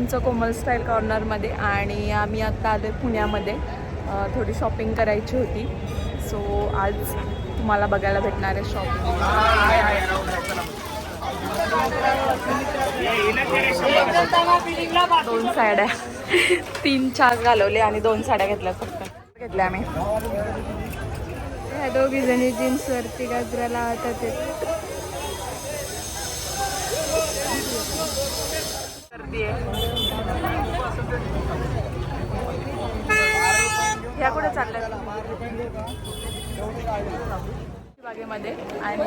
तुमचं कोमल स्टाईल कॉर्नरमध्ये आणि आम्ही आत्ता आलो पुण्यामध्ये. थोडी शॉपिंग करायची होती. सो आज तुम्हाला बघायला भेटणार आहे शॉपिंग दोन साड्या. तीन चार घालवले आणि दोन साड्या घेतल्या फक्त. घेतल्या आम्ही. ह्या दोघी जणी जीन्स वरती गजरा लावतात गर्दी आहे ह्या कुठे चालल्या बागेमध्ये. आणि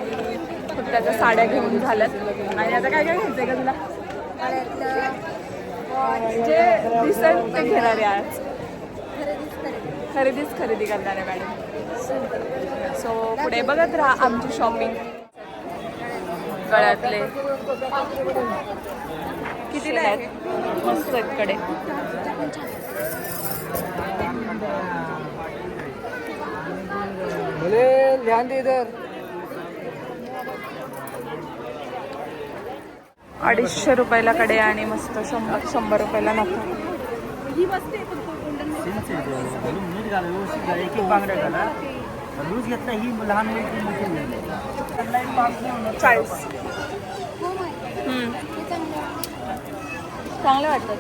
खूप त्याच्या साड्या घेऊन झाल्यात. आणि आता काय काय घ्यायचंय का तुला? जे दिसेल ते घेणार आहे आज. खरेदीच खरेदी. करणार आहे मॅडम. सो पुढे बघत राहा आमची शॉपिंग गळ्यातले कितीला आहेत मस्त आहेत कडे भले ध्यान दे इधर. अडीचशे रुपयाला कडे आणि मस्त शंभर शंभर रुपयाला नको. नीट घाला व्यवस्थित घाला एक एक बांगड्या घाला. लूज घेतला ही लहान मुली मोठी मुली. होणार. चाळीस हम्म. चांगलं वाटतं.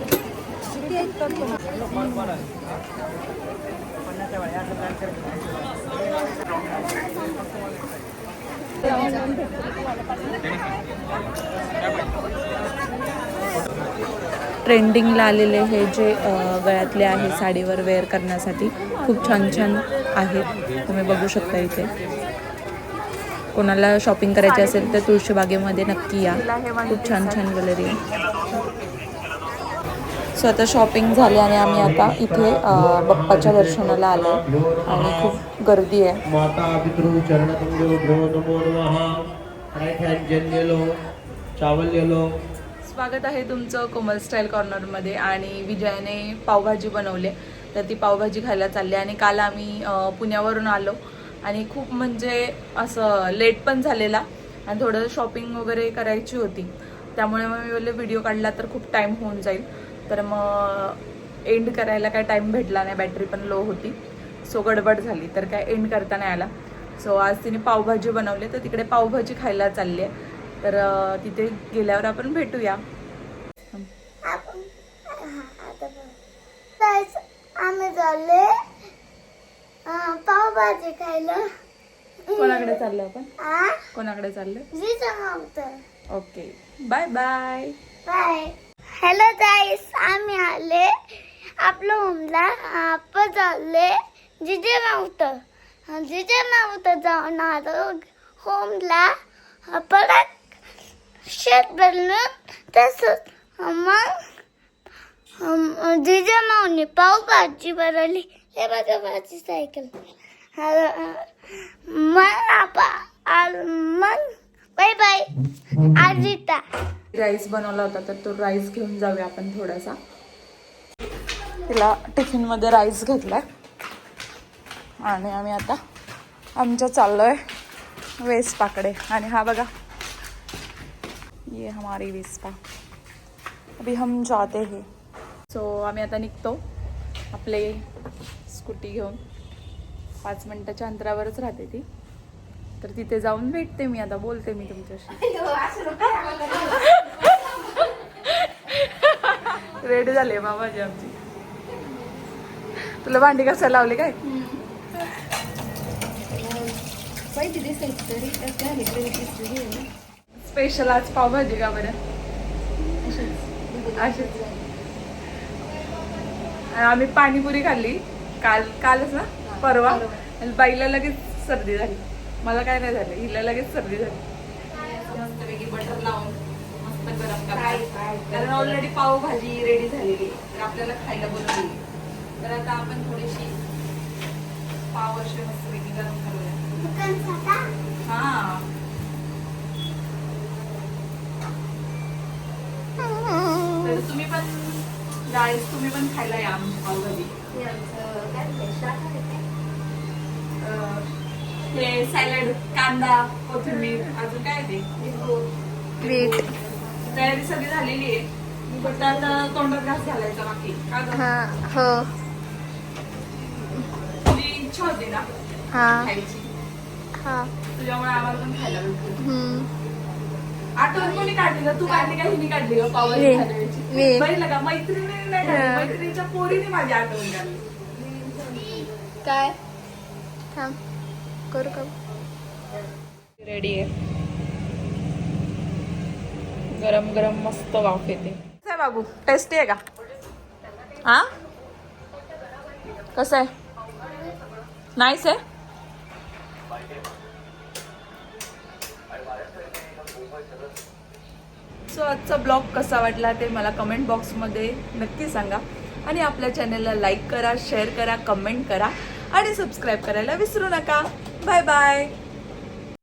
ट्रेंडिंगला आलेले हे जे गळ्यातले आहे साडीवर वेअर करण्यासाठी खूप छान छान आहेत. तुम्ही बघू शकता इथे. कोणाला शॉपिंग करायची असेल तर तुळशीबागेमध्ये नक्की या. खूप छान छान गॅलरी आहे. सो आता शॉपिंग झाली आणि आम्ही आता इथे बाप्पाच्या दर्शनाला आलो आणि खूप गर्दी आहे. स्वागत आहे तुमचं कोमल स्टाईल कॉर्नरमध्ये. आणि विजयाने पावभाजी बनवली तर ती पावभाजी खायला चालली आणि काल आम्ही पुण्यावरून आलो. आणि खूप म्हणजे असं लेट पण झालेला आणि थोडं शॉपिंग वगैरे करायची होती. त्यामुळे मग मी बोलले व्हिडिओ काढला तर खूप टाईम होऊन जाईल. तर मग एंड करायला काय टाईम भेटला नाही बॅटरी पण लो होती. सो गडबड झाली. तर काय एंड करता नाही आला. सो आज तिने पावभाजी बनवली. तर तिकडे पावभाजी खायला चालली आहे. तर तिथे गेल्यावर आपण भेटूया तर आम्ही झाले खायला? कोणाकडे चाललो आपण? आ? कोणाकडे चाललो जिजा okay. Bye bye. Bye. Hello guys आम्ही आले. आपलं होमला आपण चालले. जिजे मावतं. जिजे मावतं जाऊन आलो होमला परत शेत बनवून तसंच मग जिजा मावनी पावभाजी बनवली हे बघा माझी सायकल राईस बनवला होता तर तो राईस घेऊन जाऊया आपण थोडासा. तिला टिफिनमध्ये राईस घेतलाय. आणि आम्ही आता आमच्या चाललोय वेस्पाकडे आणि हा बघा. ये हमारी वेस्पा अभी हम जाते हैं. सो आम्ही आता निघतो. आपले स्कूटी घेऊन. पाच मिनिटाच्या अंतरावरच राहते ती. तर तिथे जाऊन भेटते मी आता बोलते मी तुमच्याशी. रेडी झाली मामाजी आमची. तुला भांडी कसा लावली काय? स्पेशल आज पावभाजी का बरं? अशीच. आम्ही पाणीपुरी खाल्ली. काल कालच ना? परवा. आणि बाईला लगेच सर्दी झाली. मला काय नाही झालं. हिला लगेच सर्दी झाली. मस्तपैकी बटर लावून मस्त गरम कारण ऑलरेडी पावभाजी रेडी झालेली आहे. तर आपल्याला खायला बनवली तर आता आपण थोडीशी पाव असे मस्तपैकी गरम करूया. हा. तर तुम्ही पण गाईस तुम्ही पण खायला या आमची पावभाजी. हे सॅलड कांदा कोथिंबीर अजून काय ते? तयारी सगळी झालेली आहे. पण आता तोंडात घास घालायचा बाकी. का गं? हा हो. तुझी इच्छा होती ना हा. खायची? हा. तुझ्यामुळे आम्हाला पण खायला भेटलं. हम्म. आठवण कोणी काढली तू काढली का हिने काढली का पावभाजी मी. खाण्याची? मी. बघितलं का? मैत्रिणीने नाही काढली. हा. मैत्रिणीच्या पोरीने माझी आठवण काढली. काय? थांब करू का? रेडी आहे. गरम गरम मस्त वाफ येते. कसं आहे बाबू? टेस्टी आहे का? हा? कसं आहे? नाहीच आहे? सो आजचा ब्लॉग कसा वाटला ते मला कमेंट बॉक्समध्ये नक्की सांगा. आणि आपल्या चॅनलला लाईक करा शेअर करा कमेंट करा. आणि सबस्क्राईब करायला विसरू नका. Bye bye